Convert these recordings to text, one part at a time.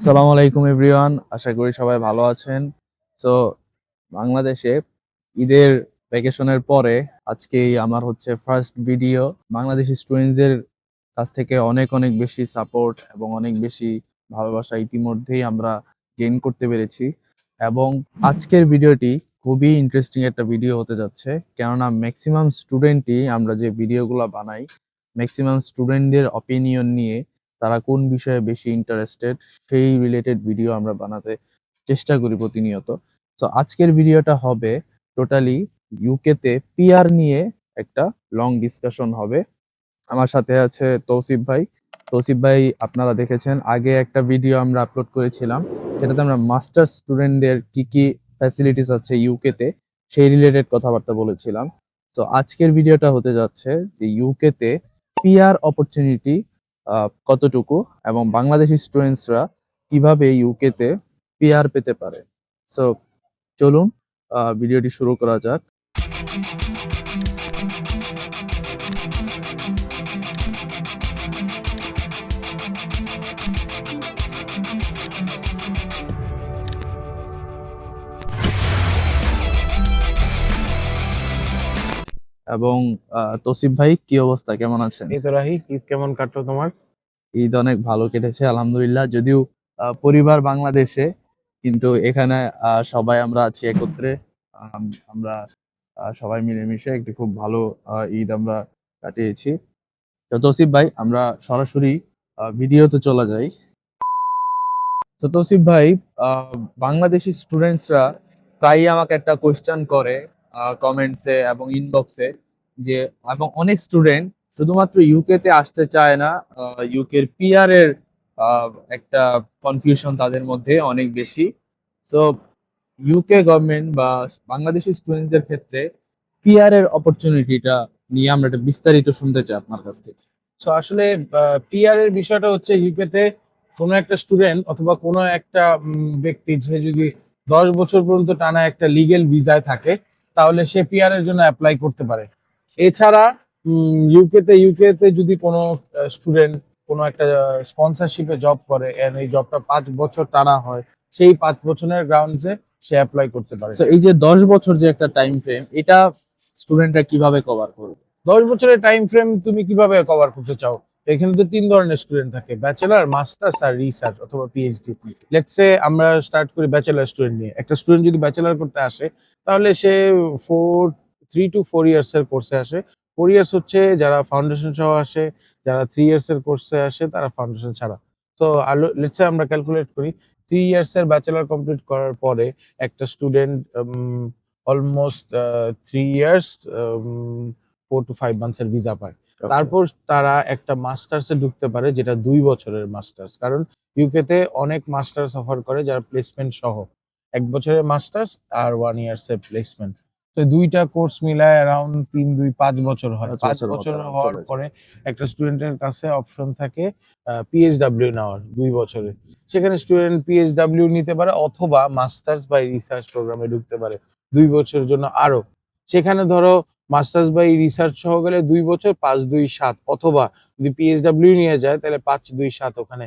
আসসালামু আলাইকুম, এভরিওয়ান। আশা করি সবাই ভালো আছেন। সো বাংলাদেশে ঈদের ভ্যাকেশনের পরে আজকেই আমার হচ্ছে ফার্স্ট ভিডিও বাংলাদেশি স্টুডেন্টদের কাছ থেকে অনেক অনেক বেশি সাপোর্ট এবং অনেক বেশি ভালোবাসা ইতিমধ্যেই আমরা গেইন করতে পেরেছি। এবং আজকের ভিডিওটি খুবই ইন্টারেস্টিং একটা ভিডিও হতে যাচ্ছে। কেননা ম্যাক্সিমাম স্টুডেন্টই আমরা যে ভিডিওগুলো বানাই ম্যাক্সিমাম স্টুডেন্টদের অপিনিয়ন নিয়ে তারা কোন বিষয়ে বেশি ইন্টারেস্টেড সেই রিলেটেড ভিডিও আমরা বানাতে চেষ্টা করি প্রতিনিয়ত। সো আজকের ভিডিওটা হবে টোটালি ইউকেতে পিআর নিয়ে একটা লং ডিসকাশন হবে। আমার সাথে আছে তৌসিফ ভাই। তৌসিফ ভাই, আপনারা দেখেছেন, আগে একটা ভিডিও আমরা আপলোড করেছিলাম। সেটাতে আমরা মাস্টার স্টুডেন্টদের কি কি ফ্যাসিলিটিস আছে ইউকেতে সেই রিলেটেড কথাবার্তা বলেছিলাম। সো আজকের ভিডিওটা হতে যাচ্ছে যে ইউকেতে পিআর অপরচুনিটি কতটুকু এবং বাংলাদেশি স্টুডেন্টসরা কীভাবে ইউকেতে পিআর পেতে পারে? সো চলুন ভিডিওটি শুরু করা যাক। এবং তৌসিফ ভাই কি অবস্থা? কেমন আছেন? এই তো রাহি ঈদ কেমন কাটলো তোমার? ঈদ অনেক ভালো কেটেছে আলহামদুলিল্লাহ। যদিও পরিবার বাংলাদেশে কিন্তু এখানে সবাই আমরা আছি একত্রে। আম, আমরা সবাই মিলেমিশে একটি খুব ভালো ঈদ আমরা কাটিয়েছি। তো তৌসিফ ভাই আমরা সরাসরি ভিডিওতে চলে যাই। তো তৌসিফ ভাই বাংলাদেশি স্টুডেন্টসরা প্রায়ই আমাকে একটা কোয়েশ্চেন করে কমেন্টসে এবং ইনবক্সে যে এবং অনেক স্টুডেন্ট শুধুমাত্র ইউকে তে আসতে চায় না ইউকের পিআর এর আহ, একটা কনফিউশন তাদের মধ্যে অনেক বেশি। সো ইউকে গভর্নমেন্ট বা বাংলাদেশি স্টুডেন্টদের ক্ষেত্রে পিআর এর অপরচুনিটিটা নিয়ে আমরা একটা বিস্তারিত শুনতে চাই আপনার কাছ থেকে। সো আসলে পিআর এর বিষয়টা হচ্ছে ইউকে তে কোনো একটা স্টুডেন্ট অথবা কোনো একটা ব্যক্তি যে যদি দশ বছর পর্যন্ত টানা একটা লিগেল ভিসায় থাকে তাহলে সে পিআর এর জন্য অ্যাপ্লাই করতে পারে। এছাড়া ইউকে তে ইউকে তে যদি কোনো স্টুডেন্ট কোনো একটা স্পন্সরশিপে জব করে এই জবটা পাঁচ বছর টানা হয় সেই পাঁচ বছরের গ্রাউন্ডসে সে অ্যাপ্লাই করতে পারে। তো এই যে দশ বছর যে একটা টাইম ফ্রেম এটা স্টুডেন্টরা কীভাবে কভার করবে? দশ বছরের টাইম ফ্রেম তুমি কীভাবে কভার করতে চাও? এখানে তো তিন ধরনের স্টুডেন্ট থাকে ব্যাচেলার মাস্টার্স আর রিসার্চ অথবা পিএইচডি লেটস লেটসে আমরা স্টার্ট করি ব্যাচেলার স্টুডেন্ট নিয়ে। একটা স্টুডেন্ট যদি ব্যাচেলার করতে আসে, তাহলে সে four three two four years এর কোর্সে আসে। ফোর ইয়ার্স হচ্ছে যারা ফাউন্ডেশন সহ আসে, যারা থ্রি ইয়ার্স এর কোর্সে আসে, তারা ফাউন্ডেশন ছাড়া। তো আলো লেটস লেটসে আমরা ক্যালকুলেট করি থ্রি ইয়ার্স এর ব্যাচেলার কমপ্লিট করার পরে একটা student almost three years four two five মান্থসের visa পায়। তারপর তারা একটা মাস্টার্সে ঢুকতে পারে যেটা দুই বছরের মাস্টার্স কারণ ইউকেতে অনেক মাস্টার্স অফার করে যারা প্লেসমেন্ট সহ। এক বছরের মাস্টার্স আর ওয়ান ইয়ার্স এর প্লেসমেন্ট তো দুইটা কোর্স মিলায় অ্যারাউন্ড তিন দুই পাঁচ বছর হয়। পাঁচ বছর হওয়ার পরে একটা স্টুডেন্টের কাছে অপশন থাকে পিএইচডাব্লিউ নেওয়ার দুই বছরে। সেখানে স্টুডেন্ট পিএইচডাব্লিউ নিতে পারে অথবা মাস্টার্স বাই রিসার্চ প্রোগ্রামে ঢুকতে পারে দুই বছরের জন্য আরও। সেখানে ধরো মাস্টার্স বাই রিসার্চ সহ গেলে দুই বছর পাঁচ দুই সাত অথবা যদি পিএইচডাব্লিউ নিয়ে যায়, তাহলে পাঁচ দুই সাত ওখানে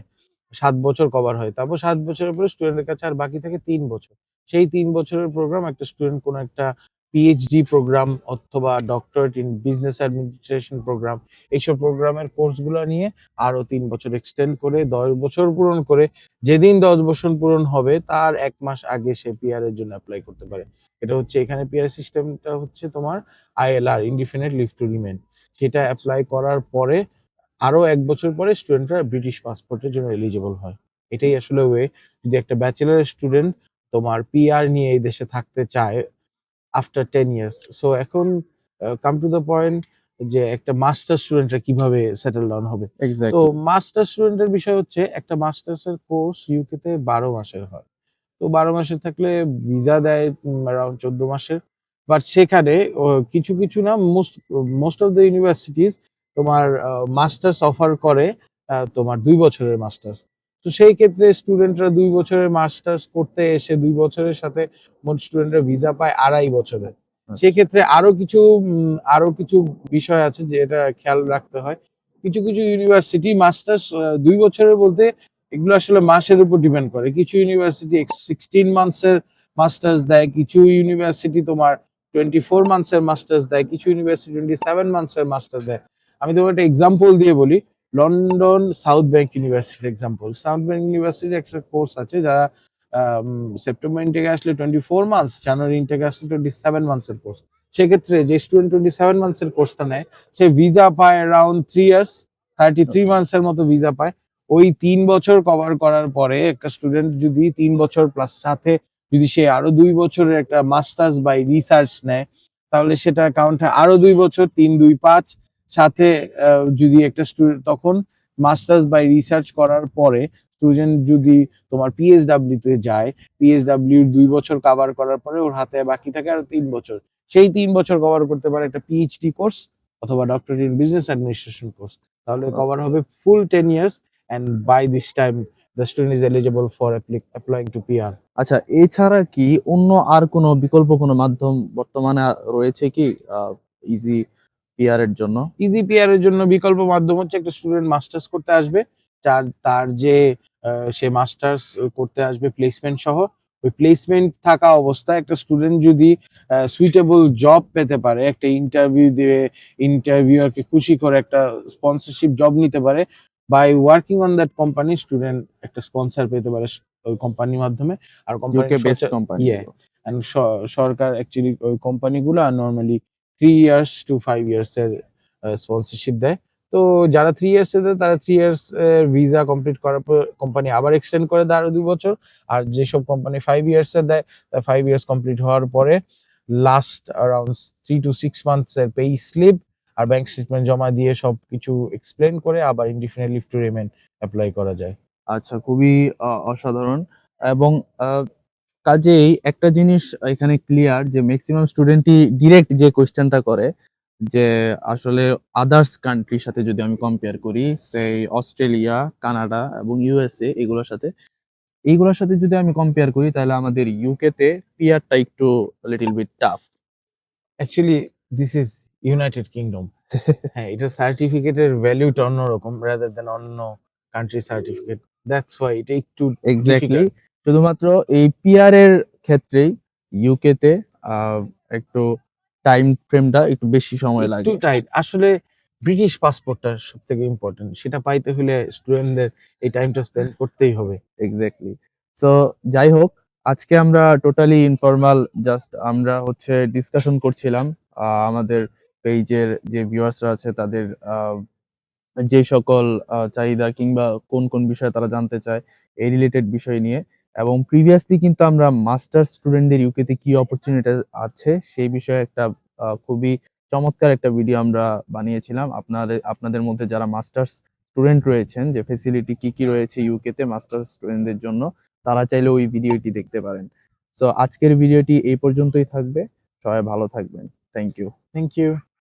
সাত বছর কভার হয়। তারপর সাত বছরের পরে স্টুডেন্টের কাছে আর বাকি থাকে তিন বছর। সেই তিন বছরের প্রোগ্রাম একটা স্টুডেন্ট কোনো একটা পিএইচডি প্রোগ্রাম অথবা doctorate in business administration program এইসব প্রোগ্রামের কোর্সগুলো নিয়ে আরও তিন বছর এক্সটেন্ড করে, দশ বছর পূরণ করে, যেদিন দশ বছর পূরণ হবে, তার এক মাস আগে সে পিআর এর জন্য অ্যাপ্লাই করতে পারে। এটা হচ্ছে এখানে পিআর সিস্টেমটা হচ্ছে তোমার ILR indefinite leave to remain সেটা অ্যাপ্লাই করার পরে আরও এক বছর পরে স্টুডেন্টরা ব্রিটিশ পাসপোর্টের জন্য এলিজিবল হয়। এটাই আসলে ওয়ে যদি একটা ব্যাচেলার স্টুডেন্ট তোমার পিআর নিয়ে এই দেশে থাকতে চায় আফটার টেন ইয়ার্স সো এখন কাম টু দ্য পয়েন্ট যে একটা মাস্টার স্টুডেন্টরা কীভাবে সেটেল ডাউন হবে। তো মাস্টার স্টুডেন্টের বিষয় হচ্ছে একটা মাস্টার্স এর কোর্স ইউকে তে বারো মাসের হয়। তো বারো মাসে থাকলে ভিসা দেয় চোদ্দ মাসের। বাট সেখানে কিছু কিছু না most most of the universities তোমার মাস্টার্স অফার করে তোমার দুই বছরের মাস্টার্স তো সেই ক্ষেত্রে স্টুডেন্টরা দুই বছরের মাস্টার্স করতে এসে দুই বছরের সাথে মোট স্টুডেন্টরা ভিসা পায় আড়াই বছরে সেক্ষেত্রে আরও কিছু আরও কিছু বিষয় আছে যেটা খেয়াল রাখতে হয়। কিছু কিছু ইউনিভার্সিটি মাস্টার্স দুই বছরের বলতে এগুলো আসলে মাসের উপর ডিপেন্ড করে। কিছু ইউনিভার্সিটি সিক্সটিন মান্থসের মাস্টার্স দেয়, কিছু ইউনিভার্সিটি তোমার টোয়েন্টি ফোর মান্থসের মাস্টার্স দেয়, কিছু ইউনিভার্সিটি টোয়েন্টি সেভেন মান্থসের মাস্টার দেয়। আমি তোমার একটা এক্সাম্পল দিয়ে বলি। লন্ডন সাউথ ব্যাংক ইউনিভার্সিটির এক্সাম্পল সাউথ ব্যাংক ইউনিভার্সিটির একটা কোর্স আছে যারা সেপ্টেম্বর ইনটেকে আসলে টোয়েন্টি ফোর মান্থস জানুয়ারি ইনটেকে আসলে টোয়েন্টি সেভেন মান্থসের কোর্স সেক্ষেত্রে যে স্টুডেন্ট টোয়েন্টি সেভেন মান্থসের কোর্সটা নেয়, সে ভিসা পায় around three years thirty three মান্থসের মতো ভিসা পায়। ওই তিন বছর কভার করার পরে একটা স্টুডেন্ট যদি তিন বছর প্লাস সাথে যদি সে আরও দুই বছরের একটা মাস্টার্স বাই রিসার্চ নেয়, তাহলে সেটা কাউন্টে আরও দুই বছর, তিন, দুই, পাঁচ সাথে যদি একটা স্টুডেন্ট তখন মাস্টার্স বাই রিসার্চ করার পরে স্টুডেন্ট যদি তোমার পিএইচডাব্লিউ তে যায় পিএইচডাব্লিউ দুই বছর কভার করার পরে ওর হাতে বাকি থাকে আরও তিন বছর। সেই তিন বছর কভার করতে পারে একটা পিএইচডি কোর্স অথবা doctorate in business administration course তাহলে কভার হবে full ten years and by this time the student is eligible for applying to PR আচ্ছা এছাড়া কি অন্য আর কোনো বিকল্প কোনো মাধ্যম বর্তমানে রয়েছে কি ইজি পিআর এর জন্য? ইজি পিআর এর জন্য বিকল্প মাধ্যম হচ্ছে একটা স্টুডেন্ট মাস্টার্স করতে আসবে তার তার যে সে মাস্টার্স করতে আসবে প্লেসমেন্ট সহ। ওই প্লেসমেন্ট থাকা অবস্থায় একটা স্টুডেন্ট যদি সুইটেবল জব পেতে পারে একটা ইন্টারভিউ দিয়ে ইন্টারভিউয়ারকে খুশি করে একটা স্পন্সরশিপ জব নিতে পারে by working on that company student একটা স্পন্সর পেতে পারে ওই কোম্পানির মাধ্যমে। আর ইউকে বেস্ট কোম্পানি কোম্পানি স- সরকার অ্যাকচুয়ালি ওই কোম্পানিগুলো normally three years to five years এর স্পন্সরশিপ দেয়। তো যারা থ্রি ইয়ার্স এর দেয় তারা থ্রি ইয়ার্স এর ভিসা কমপ্লিট করার পর কোম্পানি আবার এক্সটেন্ড করে দেয় আরও দুই বছর। আর যেসব কোম্পানি ফাইভ ইয়ার্স এর দেয় তা ফাইভ ইয়ার্স কমপ্লিট হওয়ার পরে last around three to six months এর পে স্লিপ আর ব্যাংক স্টেটমেন্ট জমা দিয়ে সব কিছু এক্সপ্লেন করে আবার indefinite leave to remain apply করা যায়। আচ্ছা খুবই অসাধারণ। এবং কাজেই একটা জিনিস এখানে ক্লিয়ার যে ম্যাক্সিমাম স্টুডেন্টই ডিরেক্ট যে কোয়েশ্চেনটা করে যে আসলে আদার্স কান্ট্রির সাথে যদি আমি কম্পেয়ার করি সেই অস্ট্রেলিয়া কানাডা এবং ইউএসএ এগুলোর সাথে এইগুলোর সাথে যদি আমি কম্পেয়ার করি তাহলে আমাদের ইউকে তে পিআরটা একটু little bit tough actually this is United Kingdom হ্যাঁ এটা সার্টিফিকেটের ভ্যালুটা অন্যরকম রাদার দেন অন্য কান্ট্রি সার্টিফিকেট দ্যাটস ওয়াই এটা একটু এক্স্যাক্টলি শুধুমাত্র এই পিআর এর ক্ষেত্রেই ইউকে তে একটু টাইম ফ্রেমটা একটু বেশি সময় লাগে। একটু টাইট আসলে ব্রিটিশ পাসপোর্টটা সব থেকে ইম্পর্টেন্ট সেটা পাইতে হলে স্টুডেন্টদের এই টাইমটা স্পেন্ড করতেই হবে। এক্স্যাক্টলি সো যাই হোক আজকে আমরা টোটালি ইনফর্মাল জাস্ট আমরা হচ্ছে ডিসকাশন করছিলাম আহ, আমাদের পেজের যে ভিউয়ার্সরা আছে, তাদের যে সকল চাহিদা কিংবা কোন কোন বিষয়ে তারা জানতে চায়, এই রিলেটেড বিষয় নিয়ে। এবং প্রিভিয়াসলি কিন্তু আমরা মাস্টার্স স্টুডেন্টদের ইউকেতে কি অপরচুনিটি আছে, সেই বিষয়ে একটা খুবই চমৎকার একটা ভিডিও আমরা বানিয়েছিলাম। আপনাদের আপনাদের মধ্যে যারা মাস্টার্স স্টুডেন্ট রয়েছেন, যে ফেসিলিটি কি কি রয়েছে ইউকেতে মাস্টার্স স্টুডেন্টদের জন্য, তারা চাইলে ওই ভিডিওটি দেখতে পারেন। সো আজকের ভিডিওটি এই পর্যন্তই থাকবে। সবাই ভালো থাকবেন। Thank you thank you